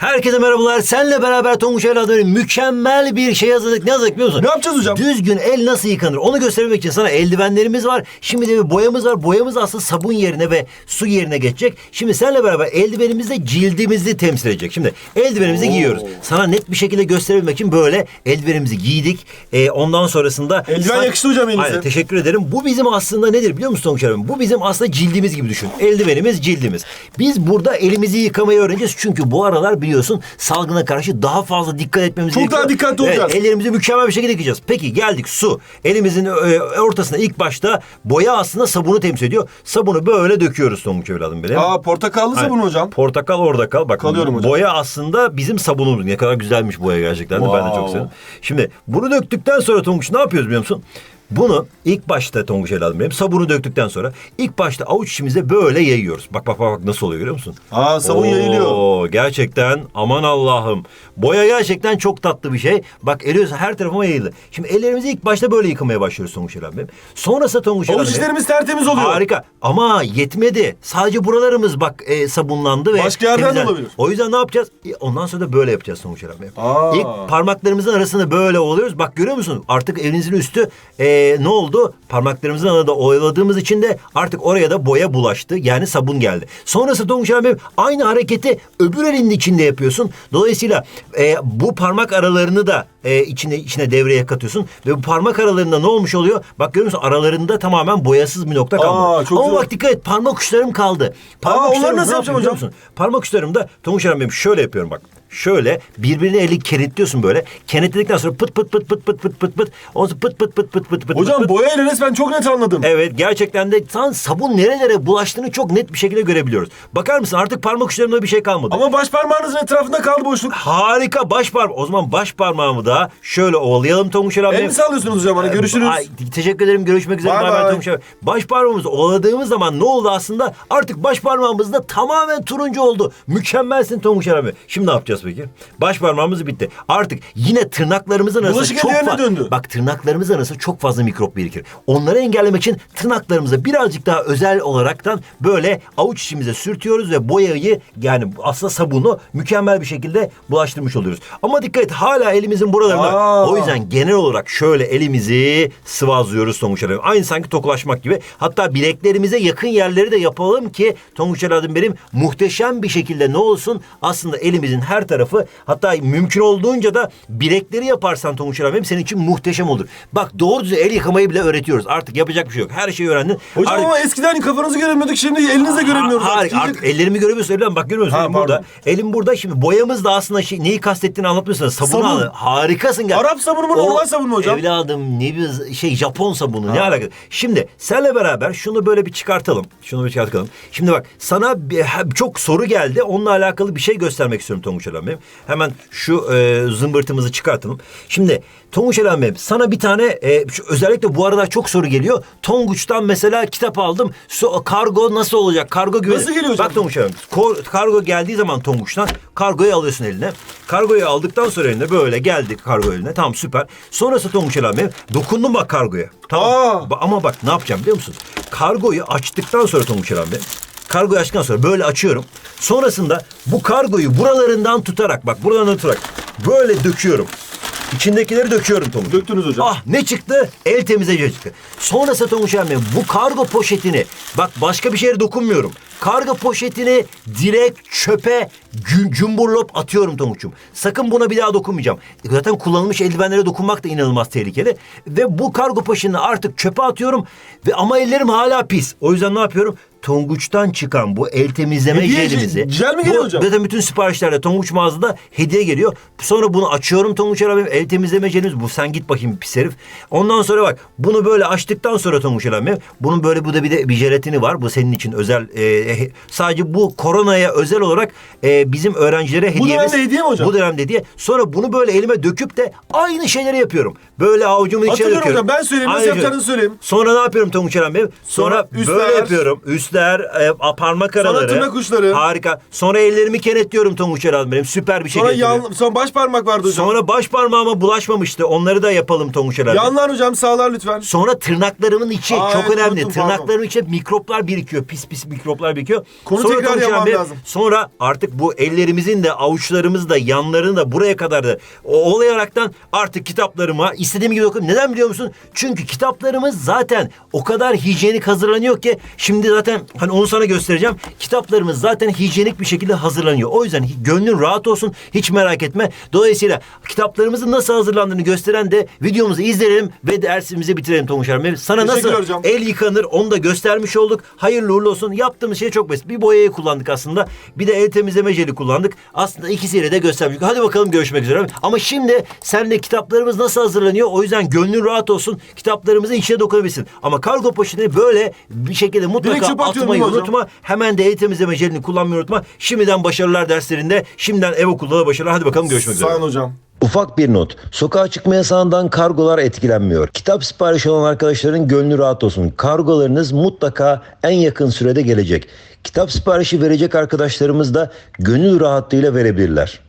Herkese merhabalar. Senle beraber Tonguç evladım mükemmel bir şey hazırladık. Ne hazırladık biliyor musun? Ne yapacağız hocam? Düzgün el nasıl yıkanır onu göstermek için sana eldivenlerimiz var. Şimdi de bir boyamız var. Boyamız aslında sabun yerine ve su yerine geçecek. Şimdi seninle beraber eldivenimizde cildimizi temsil edecek. Şimdi eldivenimizi Oo. giyiyoruz. Sana net bir şekilde gösterebilmek için böyle eldivenimizi giydik. Ee, ondan sonrasında... Eldiven yakıştı hocam elinize. Aynen, teşekkür ederim. Bu bizim aslında nedir biliyor musun Tonguç abim? Bu bizim aslında cildimiz gibi düşün. Eldivenimiz cildimiz. Biz burada elimizi yıkamayı öğreneceğiz. Çünkü bu aralar biliyorsun salgına karşı daha fazla dikkat etmemiz Çok gerekiyor. daha dikkatli olacağız. Evet, ellerimizi mükemmel bir şekilde yıkayacağız. Peki geldik su. Elimizin e, ortasına ilk başta boya aslında sabunu temsil ediyor. Sabunu böyle döküyoruz Tonguç evladım benim. Aa portakallı sabun hocam. Portakal orada kal. Bak Kalıyorum hocam. boya aslında bizim sabunumuz. Ne kadar güzelmiş boya gerçekten de. Ben de çok sevdim. Şimdi bunu döktükten sonra Tonguç ne yapıyoruz biliyor musun? Bunu ilk başta Tonguç evladım benim sabunu döktükten sonra ilk başta avuç içimize böyle yayıyoruz. Bak bak bak bak nasıl oluyor görüyor musun? Aa sabun Oo, yayılıyor. Gerçekten aman Allah'ım. Boya gerçekten çok tatlı bir şey. Bak eriyorsa her tarafıma yayıldı. Şimdi ellerimizi ilk başta böyle yıkamaya başlıyoruz Tonguç evladım benim. Sonrasında Tonguç Avuç evladım benim- işlerimiz tertemiz oluyor. Harika ama yetmedi. Sadece buralarımız bak e, sabunlandı ve Başka yerden de temizlendi. olabilir. O yüzden ne yapacağız? E, Ondan sonra da böyle yapacağız sonuç olarak. Aa. İlk parmaklarımızın arasında böyle oluyoruz. Bak görüyor musun? Artık elinizin üstü e, ne oldu? Parmaklarımızın arasında oyaladığımız için de artık oraya da boya bulaştı. Yani sabun geldi. Sonrası Tonguç abi aynı hareketi öbür elinin içinde yapıyorsun. Dolayısıyla e, bu parmak aralarını da e, içine içine devreye katıyorsun ve bu parmak aralarında ne olmuş oluyor? Bak görüyor musun? Aralarında tamamen boyasız bir nokta kaldı. Aa, çok Ama güzel. bak dikkat et parmak uçlarım kaldı. Parmak Aa, onları uçlarım nasıl ne yapacağım yapıyor hocam? musun? Parmak uçlarımda Tonguç benim şöyle yapıyorum bak. Şöyle birbirine eli kenetliyorsun böyle. Kenetledikten sonra pıt pıt pıt pıt pıt pıt pıt pıt. Ondan pıt pıt pıt pıt pıt pıt. Hocam pıt. boyayla resmen çok net anladım. Evet gerçekten de sen sabun nerelere bulaştığını çok net bir şekilde görebiliyoruz. Bakar mısın artık parmak uçlarımda bir şey kalmadı. Ama baş parmağınızın etrafında kaldı boşluk. Harika baş parmak. O zaman baş parmağımı da şöyle ovalayalım Tonguç Eren El benim. mi sallıyorsunuz hocam? Hani görüşürüz. Ay, teşekkür ederim. Görüşmek üzere. Bay Bay bay bay. Tonguç abi. Baş parmağımızı ovaladığımız zaman ne oldu aslında? Artık baş parmağımız da tamamen turuncu oldu. Mükemmelsin Tonguç abi. Şimdi ne yapacağız peki? Baş parmağımız bitti. Artık yine tırnaklarımızın arasında Bulaşık çok eldivenine fazla... döndü. Bak tırnaklarımızın arasında çok fazla mikrop birikir. Onları engellemek için tırnaklarımıza birazcık daha özel olaraktan böyle avuç içimize sürtüyoruz ve boyayı yani aslında sabunu mükemmel bir şekilde bulaştırmış oluyoruz. Ama dikkat et hala elimizin buralarında. Aa. O yüzden genel olarak şöyle elimizi sıvazlıyoruz Tonguç Aradın. Aynı sanki tokulaşmak gibi. Hatta bileklerimize yakın yerleri de yapalım ki Tonguç Aradın benim muhteşem bir şekilde ne olsun aslında elimizin her tarafı hatta mümkün olduğunca da bilekleri yaparsan Tonguç benim senin için muhteşem olur. Bak doğru düzgün el yıkamayı bile öğretiyoruz. Artık yapacak bir şey yok. Her şeyi öğrendin. Hocam Artık- ama eskiden kafanızı göremiyorduk şimdi elinizle göremiyoruz. Ha, artık. Artık ellerimi göremiyorsun Evlen. Bak görmüyor musun? Ha, Elim pardon. burada. Elim burada. Şimdi boyamız da aslında şey, neyi kastettiğini anlatmıyorsun. Sabunu Sabun. al- Harikasın. gel. Arap sabunu mu, normal sabun mu hocam? Evladım ne bir şey Japon sabunu ne alakası? Şimdi senle beraber şunu böyle bir çıkartalım. Şunu bir çıkartalım. Şimdi bak sana bir, ha- çok soru geldi. Onunla alakalı bir şey göstermek istiyorum Tonguç benim. Hemen şu e, zımbırtımızı çıkartalım. Şimdi Tonguç benim sana bir tane e, şu, özellikle bu arada çok soru geliyor. Tonguç'tan mesela kitap aldım. So, kargo nasıl olacak? Kargo güven. Nasıl geliyor hocam? Bak Tonguç ko- Kargo geldiği zaman Tonguç'tan kargoyu alıyorsun eline. Kargoyu aldıktan sonra eline böyle geldi kargo eline. Tamam süper. Sonrası Tonguç benim. Dokundum bak kargoya. Tamam. Aa. Ama bak ne yapacağım biliyor musun? Kargoyu açtıktan sonra Tonguç benim. Kargoyu açtıktan sonra böyle açıyorum. Sonrasında bu kargoyu buralarından tutarak bak buralarından tutarak böyle döküyorum. İçindekileri döküyorum Tonguç. Döktünüz hocam. Ah ne çıktı? El temizleyici çıktı. Sonrası Tonguç Emre bu kargo poşetini bak başka bir şeye dokunmuyorum. Kargo poşetini direkt çöpe cumburlop atıyorum Tonguç'um. Sakın buna bir daha dokunmayacağım. Zaten kullanılmış eldivenlere dokunmak da inanılmaz tehlikeli. Ve bu kargo poşetini artık çöpe atıyorum. Ve ama ellerim hala pis. O yüzden ne yapıyorum? Tonguç'tan çıkan bu el temizleme Hediye jelimizi. jel mi geliyor Bu- hocam? Zaten bütün siparişlerde Tonguç mağazada hediye geliyor. Sonra bunu açıyorum Tonguç abim. El temizleme jelimiz bu. Sen git bakayım pis herif. Ondan sonra bak bunu böyle açtıktan sonra Tonguç abim. Bunun böyle bu da bir de bir jelatini var. Bu senin için özel. e, he- sadece bu koronaya özel olarak e, bizim öğrencilere Bu hediyemiz. dönemde hediye mi hocam? Bu dönemde hediye. Sonra bunu böyle elime döküp de aynı şeyleri yapıyorum. Böyle avucumun içine Hatırlıyorum döküyorum. hocam. Ben söyleyeyim, nasıl şey. söyleyeyim. Sonra ne yapıyorum Tonguç Bey? Sonra, Sonra böyle yapıyorum. Üst Göğüsler, e, a- parmak araları. tırnak uçları. Harika. Sonra ellerimi kenetliyorum Tonguç Erhan benim. Süper bir şey Sonra, yan, sonra baş parmak vardı hocam. Sonra baş parmağıma bulaşmamıştı. Onları da yapalım Tonguç Erhan Bey. Yanlar hocam sağlar lütfen. Sonra tırnaklarımın içi Aa, çok evet, önemli. unuttum, pardon. Tırnaklarımın içi mikroplar birikiyor. Pis pis mikroplar birikiyor. Konu Sonra tekrar Tonguç yapmam Bey, lazım. Sonra artık bu ellerimizin de avuçlarımız da yanlarını da buraya kadar da o olayaraktan artık kitaplarıma istediğim gibi okuyayım. Neden biliyor musun? Çünkü kitaplarımız zaten o kadar hijyenik hazırlanıyor ki şimdi zaten hani onu sana göstereceğim. Kitaplarımız zaten hijyenik bir şekilde hazırlanıyor. O yüzden gönlün rahat olsun. Hiç merak etme. Dolayısıyla kitaplarımızın nasıl hazırlandığını gösteren de videomuzu izleyelim ve dersimizi bitirelim Erhan Bey. Sana nasıl hocam. el yıkanır onu da göstermiş olduk. Hayırlı uğurlu olsun. Yaptığımız şey çok basit. Bir boyayı kullandık aslında. Bir de el temizleme jeli kullandık. Aslında ikisiyle de göstermiş. Hadi bakalım görüşmek üzere. Ama şimdi senle kitaplarımız nasıl hazırlanıyor? O yüzden gönlün rahat olsun. Kitaplarımızın içine dokunabilirsin. Ama kargo poşetini böyle bir şekilde mutlaka atmayı hocam? unutma. Hemen de el temizleme jelini kullanmayı unutma. Şimdiden başarılar derslerinde. Şimdiden ev okulda da başarılar. Hadi bakalım görüşmek üzere. Sağ olun hocam. Ufak bir not. Sokağa çıkma yasağından kargolar etkilenmiyor. Kitap siparişi olan arkadaşların gönlü rahat olsun. Kargolarınız mutlaka en yakın sürede gelecek. Kitap siparişi verecek arkadaşlarımız da gönül rahatlığıyla verebilirler.